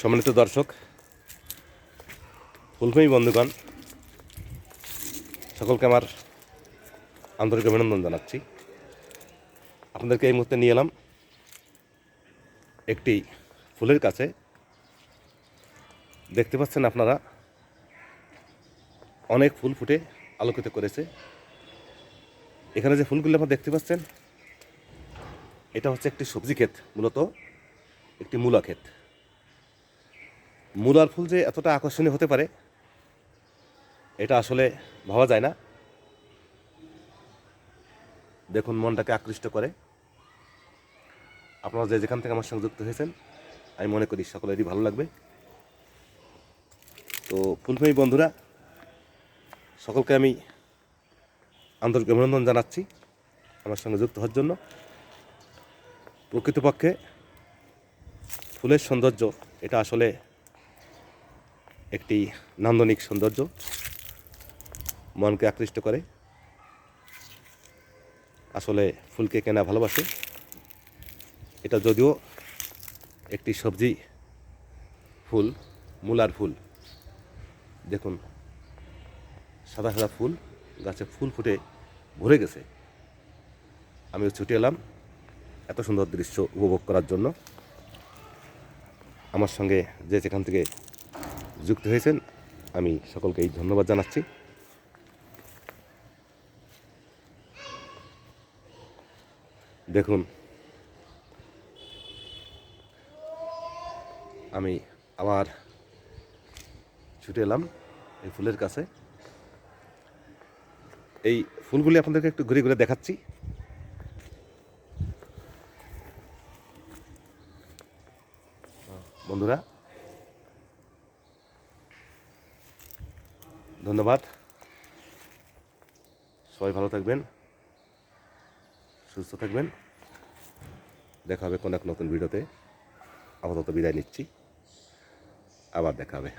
সম্মানিত দর্শক ফুলপ্রেমী বন্ধুগণ, সকলকে আমার আন্তরিক অভিনন্দন জানাচ্ছি। আপনাদেরকে এই মুহূর্তে নিয়ে এলাম একটি ফুলের কাছে। দেখতে পাচ্ছেন আপনারা, অনেক ফুল ফুটে আলোকিত করেছে। এখানে যে ফুলগুলো আপনারা দেখতে পাচ্ছেন, এটা হচ্ছে একটি সবজি ক্ষেত, মূলত একটি মূলা ক্ষেত। মূলার ফুল যে এতটা আকর্ষণীয় হতে পারে, এটা আসলে ভাবা যায় না। দেখুন, মনটাকে আকৃষ্ট করে। আপনারা যে যেখান থেকে আমার সঙ্গে যুক্ত হয়েছেন, আমি মনে করি সকলেরই ভালো লাগবে। তো ফুলপ্রেমী বন্ধুরা, সকলকে আমি আন্তরিক অভিনন্দন জানাচ্ছি আমার সঙ্গে যুক্ত হওয়ার জন্য। প্রকৃতপক্ষে ফুলের সৌন্দর্য, এটা আসলে একটি নান্দনিক সৌন্দর্য মনকে আকৃষ্ট করে। আসলে ফুলকে কেনা ভালোবাসে। এটা যদিও একটি সবজি ফুল, মূলার ফুল। দেখুন, সাদা সাদা ফুল গাছে ফুল ফুটে ভরে গেছে। আমিও ছুটে এলাম এত সুন্দর দৃশ্য উপভোগ করার জন্য। আমার সঙ্গে যে যেখান থেকে যুক্ত হয়েছেন। আমি সকলকেই ধন্যবাদ জানাচ্ছি। দেখুন, আমি আবার ছুটে এলাম এই ফুলের কাছে। এই ফুলগুলি আপনাদেরকে একটু ঘুরে ঘুরে দেখাচ্ছি। বন্ধুরা ধন্যবাদ। সবাই ভালো থাকবেন, সুস্থ থাকবেন। দেখা হবে কোনো এক নতুন ভিডিওতে। আপাতত বিদায় নিচ্ছি। আবার দেখা হবে।